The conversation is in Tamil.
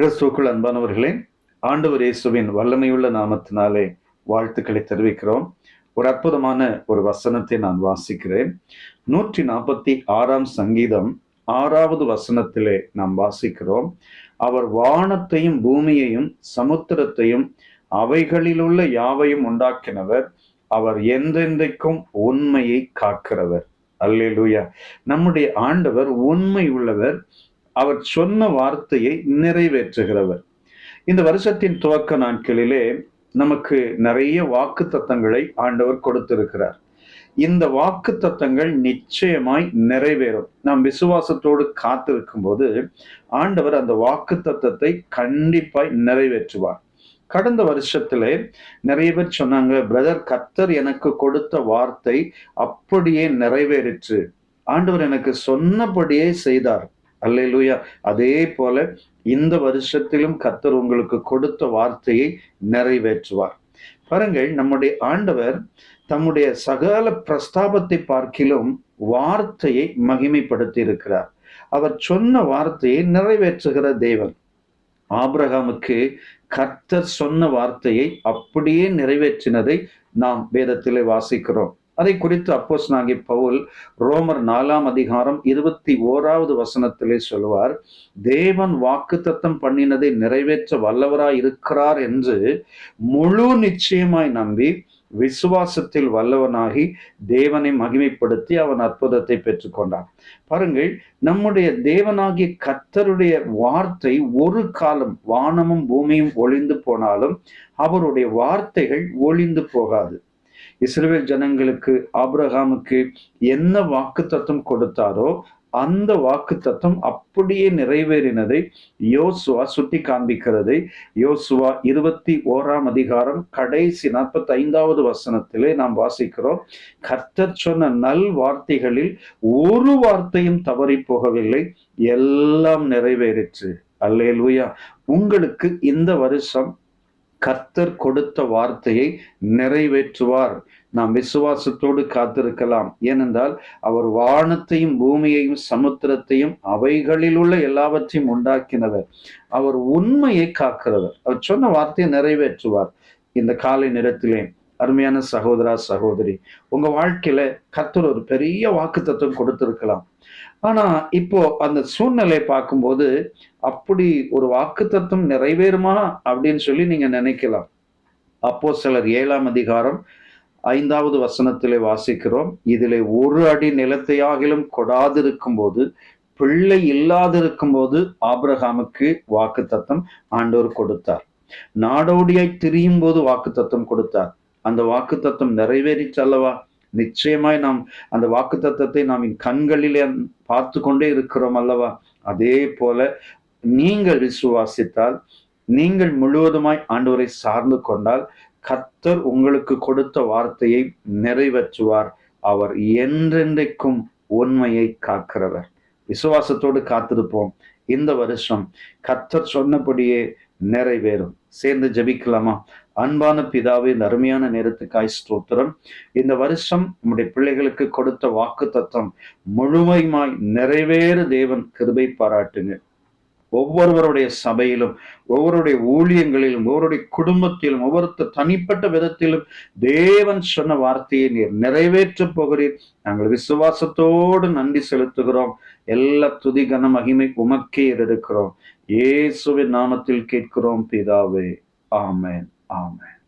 கிறிஸ்துக்குள் அன்பானவர்களே ஆண்டவர் இயேசுவின் வல்லமையுள்ள நாமத்தினாலே வாழ்த்துக்களை தெரிவிக்கிறோம். ஒரு அற்புதமான ஒரு வசனத்தை நான் வாசிக்கிறேன். நூற்றி நாற்பத்தி ஆறாம் சங்கீதம் ஆறாவது வசனத்திலே நாம் வாசிக்கிறோம். அவர் வானத்தையும் பூமியையும் சமுத்திரத்தையும் அவைகளிலுள்ள யாவையும் உண்டாக்கினவர். அவர் எந்தெந்தைக்கும் உண்மையை காக்கிறவர். அல்லேலூயா. நம்முடைய ஆண்டவர் உண்மை உள்ளவர் அவர் சொன்ன வார்த்தையை நிறைவேற்றுகிறவர். இந்த வருஷத்தின் துவக்க நாட்களிலே நமக்கு நிறைய வாக்கு தத்தங்களை ஆண்டவர் கொடுத்திருக்கிறார். இந்த வாக்கு தத்தங்கள் நிச்சயமாய் நிறைவேறும். நாம் விசுவாசத்தோடு காத்திருக்கும் போது ஆண்டவர் அந்த வாக்கு தத்தத்தை கண்டிப்பாய் நிறைவேற்றுவார். கடந்த வருஷத்திலே நிறைய பேர் சொன்னாங்க பிரதர் கத்தர் எனக்கு கொடுத்த வார்த்தை அப்படியே நிறைவேறிற்று. ஆண்டவர் எனக்கு சொன்னபடியே செய்தார். அல்லேலூயா. அதே போல இந்த வருஷத்திலும் கத்தர் உங்களுக்கு கொடுத்த வார்த்தையை நிறைவேற்றுவார். பாருங்கள் நம்முடைய ஆண்டவர் தம்முடைய சகல பிரஸ்தாபத்தை பார்க்கிலும் வார்த்தையை மகிமைப்படுத்தி இருக்கிறார் அவர் சொன்ன வார்த்தையை நிறைவேற்றுகிற தேவன். ஆபிரகாமுக்கு கர்த்தர் சொன்ன வார்த்தையை அப்படியே நிறைவேற்றினதை நாம் வேதத்திலே வாசிக்கிறோம். அதை குறித்து அப்போஸ் நாகி பவுல் ரோமர் நாலாம் அதிகாரம் இருபத்தி ஓராவது வசனத்திலே சொல்லுவார் தேவன் வாக்கு தத்தம் பண்ணினதை நிறைவேற்ற வல்லவராய் இருக்கிறார் என்று முழு நிச்சயமாய் நம்பி விசுவாசத்தில் வல்லவனாகி தேவனை மகிமைப்படுத்தி அவன் அற்புதத்தை பெற்றுக்கொண்டான். பாருங்கள் நம்முடைய தேவனாகிய கத்தருடைய வார்த்தை ஒரு காலம் வானமும் பூமியும் ஒளிந்து போனாலும் அவருடைய வார்த்தைகள் ஒளிந்து போகாது. இஸ்ரேல் ஜனங்களுக்கு ஆப்ரஹாமுக்கு என்ன வாக்கு தத்துவம் கொடுத்தாரோ அந்த வாக்கு தத்துவம் அப்படியே நிறைவேறினதை யோசுவா சுட்டி காண்பிக்கிறது யோசுவா இருபத்தி ஓராம் அதிகாரம் கடைசி நாற்பத்தி ஐந்தாவது வசனத்திலே நாம் வாசிக்கிறோம். கர்த்தர் சொன்ன நல் வார்த்தைகளில் ஒரு வார்த்தையும் தவறி போகவில்லை. எல்லாம் நிறைவேறிற்று. அல்லேலூயா. உங்களுக்கு இந்த வருஷம் கர்த்தர் கொடுத்த வார்த்தையை நிறைவேற்றுவார். நாம் விசுவாசத்தோடு காத்திருக்கலாம். ஏனென்றால் அவர் வானத்தையும் பூமியையும் சமுத்திரத்தையும் அவைகளில் உள்ள எல்லாவற்றையும் உண்டாக்கினவர். அவர் உண்மையை காக்கிறவர். அவர் சொன்ன வார்த்தையை நிறைவேற்றுவார். இந்த காலை நேரத்திலே அருமையான சகோதரா சகோதரி உங்க வாழ்க்கையில கத்தர் ஒரு பெரிய வாக்கு தத்துவம் கொடுத்திருக்கலாம். ஆனா இப்போ அந்த சூழ்நிலையை பார்க்கும்போது அப்படி ஒரு வாக்கு தத்துவம் நிறைவேறுமா அப்படின்னு சொல்லி நீங்க நினைக்கலாம். அப்போ சிலர் ஏழாம் அதிகாரம் ஐந்தாவது வசனத்திலே வாசிக்கிறோம். இதிலே ஒரு அடி நிலத்தையாகிலும் கொடாதிருக்கும் போது பிள்ளை இல்லாதிருக்கும் போது ஆபிரகாமுக்கு வாக்கு தத்தம் ஆண்டோர் கொடுத்தார். நாடோடியாய் திரியும் போது வாக்கு தத்தம் கொடுத்தார். அந்த வாக்கு தத்துவம் நிறைவேறிச்சு அல்லவா நிச்சயமாய் நாம் அந்த வாக்கு தத்துவத்தை நாம் கண்களிலே பார்த்து கொண்டே இருக்கிறோம் அல்லவா? அதே போல நீங்கள் விசுவாசித்தால் நீங்கள் முழுவதுமாய் ஆண்டவரை சார்ந்து கொண்டால் கத்தர் உங்களுக்கு கொடுத்த வார்த்தையை நிறைவேற்றுவார். அவர் என்றென்றைக்கும் உண்மையை காக்கிறவர். விசுவாசத்தோடு காத்திருப்போம். இந்த வருஷம் கத்தர் சொன்னபடியே நிறைவேறும். சேர்ந்து ஜபிக்கலாமா? அன்பான பிதாவே இந்த அருமையான நேரத்துக்காய் ஸ்தோத்திரம். இந்த வருஷம் நம்முடைய பிள்ளைகளுக்கு கொடுத்த வாக்கு தத்துவம் முழுமையுமாய் நிறைவேறு தேவன் கிருபை பாராட்டுங்க. ஒவ்வொருவருடைய சபையிலும் ஒவ்வொருடைய ஊழியங்களிலும் ஒவ்வொருடைய குடும்பத்திலும் ஒவ்வொருத்தர் தனிப்பட்ட விதத்திலும் தேவன் சொன்ன வார்த்தையை நீர் நிறைவேற்றப் போகிறீர். நாங்கள் விசுவாசத்தோடு நன்றி செலுத்துகிறோம். எல்லா துதி கன மகிமை உமக்கே இருக்கிறோம் இயேசுவின் நாமத்தில் கேட்கிறோம் பிதாவே. ஆமேன். ஆமேன்